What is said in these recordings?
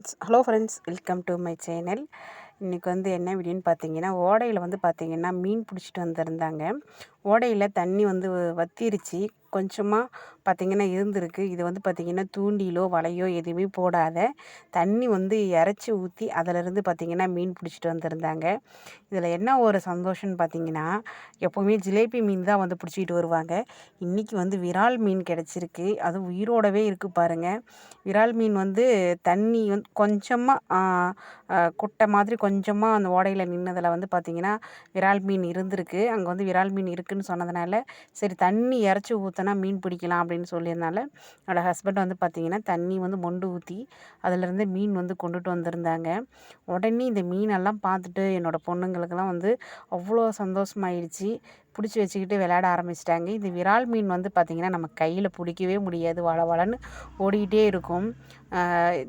Hello friends welcome to my channel. இன்றைக்கி வந்து என்ன வீடியோன்னு பார்த்தீங்கன்னா ஓடையில் வந்து பார்த்திங்கன்னா மீன் பிடிச்சிட்டு வந்திருந்தாங்க. ஓடையில் தண்ணி வந்து வத்திருச்சு. கொஞ்சமாக பார்த்திங்கன்னா இருந்திருக்கு. இது வந்து பார்த்திங்கன்னா தூண்டிலோ வலையோ எதுவுமே போடாத. தண்ணி வந்து இறச்சி ஊற்றி அதிலிருந்து பார்த்திங்கன்னா மீன் பிடிச்சிட்டு வந்திருந்தாங்க. இதில் என்ன ஒரு சந்தோஷம்னு பார்த்திங்கன்னா எப்போவுமே ஜிலேபி மீன் தான் வந்து பிடிச்சிக்கிட்டு வருவாங்க. இன்றைக்கி வந்து விரால் மீன் கிடச்சிருக்கு. அதுவும் உயிரோடவே இருக்குது பாருங்கள் விரால் மீன் வந்து தண்ணி வந்து கொஞ்சமாக குட்டை மாதிரி கொஞ்சமாக அந்த ஓடையில் நின்றதில் வந்து பார்த்திங்கன்னா விரால் மீன் இருந்திருக்கு. அங்கே வந்து விரால் மீன் இருக்கு. இருக்குதுன்னு சொன்னதுனால சரி தண்ணி இறச்சி ஊற்றினா மீன் பிடிக்கலாம் அப்படின்னு சொல்லியிருந்தால. என்னோடய ஹஸ்பண்ட் வந்து பார்த்திங்கன்னா தண்ணி வந்து மொண்டு ஊற்றி அதிலேருந்து மீன் வந்து கொண்டுட்டு வந்திருந்தாங்க. உடனே இந்த மீனெல்லாம் பார்த்துட்டு என்னோடய பொண்ணுங்களுக்கெல்லாம் வந்து அவ்வளோ சந்தோஷமாயிடுச்சு. பிடிச்சி வச்சுக்கிட்டு விளையாட ஆரம்பிச்சிட்டாங்க. இந்த விரால் மீன் வந்து பார்த்திங்கன்னா நம்ம கையில் பிடிக்கவே முடியாது. வள வளன்னு ஓடிக்கிட்டே இருக்கும்.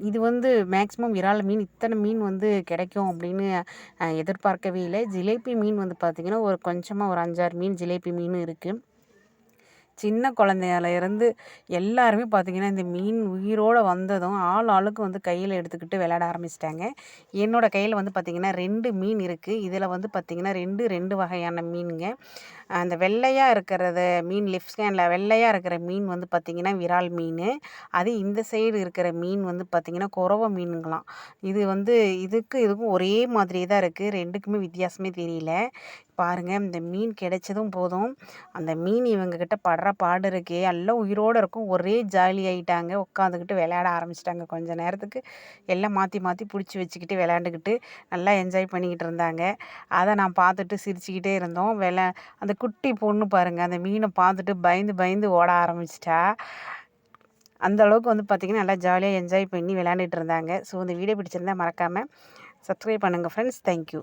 இது வந்து மேக்ஸிமம் விரால் மீன் இத்தனை மீன் வந்து கிடைக்கும் அப்படின்னு எதிர்பார்க்கவே இல்லை. ஜிலேபி மீன் வந்து பார்த்திங்கன்னா ஒரு கொஞ்சமாக ஒரு அஞ்சாறு மீன் ஜிலேபி மீன் இருக்குது சின்ன குழந்தையால இருந்து எல்லாருமே பார்த்திங்கன்னா இந்த மீன் உயிரோடு வந்ததும் ஆள் ஆளுக்கு வந்து கையில் எடுத்துக்கிட்டு விளையாட ஆரம்பிச்சிட்டாங்க. என்னோடய கையில் வந்து பார்த்திங்கன்னா ரெண்டு மீன் இருக்குது இதில் வந்து பார்த்திங்கன்னா ரெண்டு ரெண்டு வகையான மீனுங்க. அந்த வெள்ளையாக இருக்கிறத மீன் லெஃப்ட் ஸ்கேனில் வெள்ளையாக இருக்கிற மீன் வந்து பார்த்திங்கன்னா விரால் மீன். அது இந்த சைடு இருக்கிற மீன் வந்து பார்த்திங்கன்னா குறவ மீனுங்களாம். இது வந்து இதுக்கு இதுக்கும் ஒரே மாதிரி தான் இருக்குது ரெண்டுக்குமே வித்தியாசமே தெரியல. பாருங்கள் இந்த மீன் கிடைச்சதும் போதும். அந்த மீன் இவங்கக்கிட்ட படுற படுற பாடு இருக்கே. எல்லாம் உயிரோடு இருக்கும். ஒரே ஜாலி ஆகிட்டாங்க உட்காந்துக்கிட்டு விளையாட ஆரம்பிச்சிட்டாங்க கொஞ்ச நேரத்துக்கு. எல்லாம் மாற்றி மாற்றி பிடிச்சி வச்சுக்கிட்டு விளையாண்டுக்கிட்டு நல்லா என்ஜாய் பண்ணிக்கிட்டு இருந்தாங்க. அதை நான் பார்த்துட்டு சிரிச்சுக்கிட்டே இருந்தோம். விள அந்த குட்டி பொண்ணு பாருங்கள் அந்த மீனை பார்த்துட்டு பயந்து பயந்து ஓட ஆரம்பிச்சிட்டா. அந்த அளவுக்கு வந்து பார்த்திங்கன்னா நல்லா ஜாலியாக என்ஜாய் பண்ணி விளையாண்டுட்டு இருந்தாங்க. ஸோ இந்த வீடியோ பிடிச்சிருந்தா மறக்காமல் சப்ஸ்கிரைப் பண்ணுங்கள் ஃப்ரெண்ட்ஸ் தேங்க்யூ